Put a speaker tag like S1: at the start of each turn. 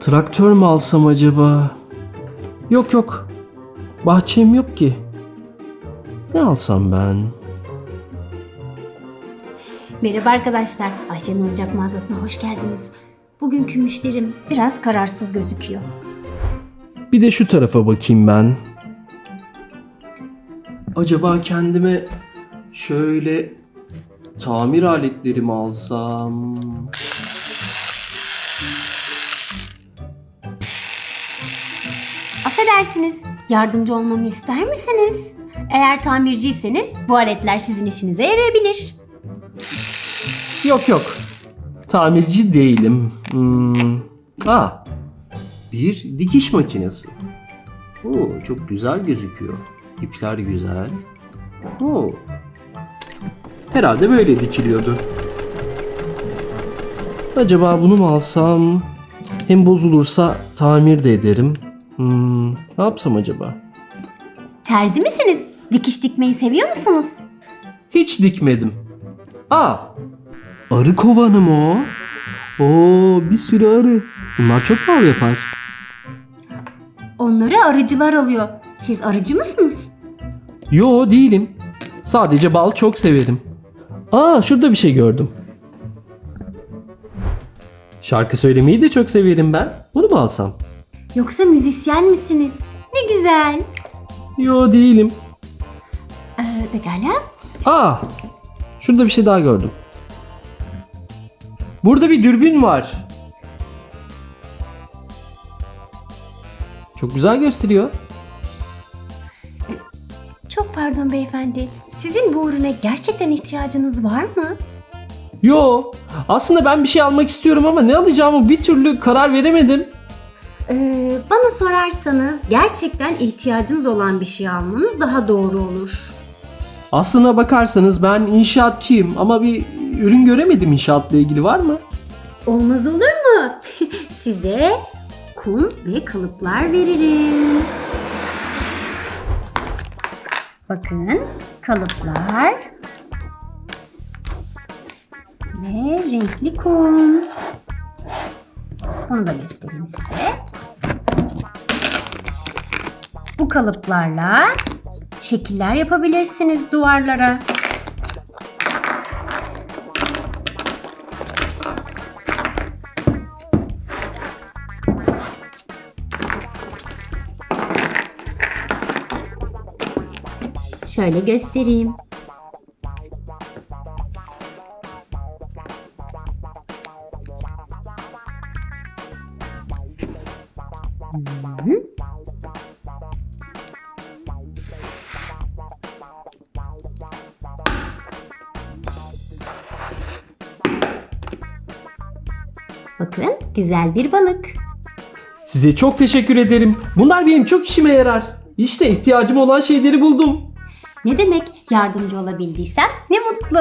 S1: Traktör mü alsam acaba? Yok yok. Bahçem yok ki. Ne alsam ben?
S2: Merhaba arkadaşlar. Ayşe'nin oyuncak mağazasına hoş geldiniz. Bugünkü müşterim biraz kararsız gözüküyor.
S1: Bir de şu tarafa bakayım ben. Acaba kendime şöyle tamir aletleri mi alsam?
S2: Affedersiniz, yardımcı olmamı ister misiniz? Eğer tamirciyseniz bu aletler sizin işinize yarayabilir.
S1: Yok yok. Tamirci değilim. Hmm. Aa, bir dikiş makinesi. Oo, çok güzel gözüküyor. İpler güzel. Oo. Herhalde böyle dikiliyordu. Acaba bunu mu alsam? Hem bozulursa tamir de ederim. Hmm, ne yapsam acaba?
S2: Terzi misiniz? Dikiş dikmeyi seviyor musunuz?
S1: Hiç dikmedim. Aa! Arı kovanı mı o? Oo, bir sürü arı. Bunlar çok bal yapar.
S2: Onları arıcılar alıyor. Siz arıcı mısınız?
S1: Yo değilim. Sadece bal çok severim. Aa şurada bir şey gördüm. Şarkı söylemeyi de çok severim ben. Bunu mu alsam?
S2: Yoksa müzisyen misiniz? Ne güzel.
S1: Yo değilim.
S2: Ee, pekala.
S1: Aa şurada bir şey daha gördüm. Burada bir dürbün var. Çok güzel gösteriyor.
S2: Çok pardon beyefendi. Sizin bu ürüne gerçekten ihtiyacınız var mı?
S1: Yo aslında ben bir şey almak istiyorum ama ne alacağımı bir türlü karar veremedim.
S2: Ee, bana sorarsanız gerçekten ihtiyacınız olan bir şey almanız daha doğru olur.
S1: Aslına bakarsanız ben inşaatçıyım ama bir ürün göremedim inşaatla ilgili var mı?
S2: Olmaz olur mu? Size kum ve kalıplar veririm. Bakın kalıplar ve renkli kum. Bunu da göstereyim size. Bu kalıplarla şekiller yapabilirsiniz duvarlara. Şöyle göstereyim. Hı. Bakın güzel bir balık.
S1: Size çok teşekkür ederim. Bunlar benim çok işime yarar. İşte ihtiyacım olan şeyleri buldum.
S2: Ne demek yardımcı olabildiysem ne mutlu.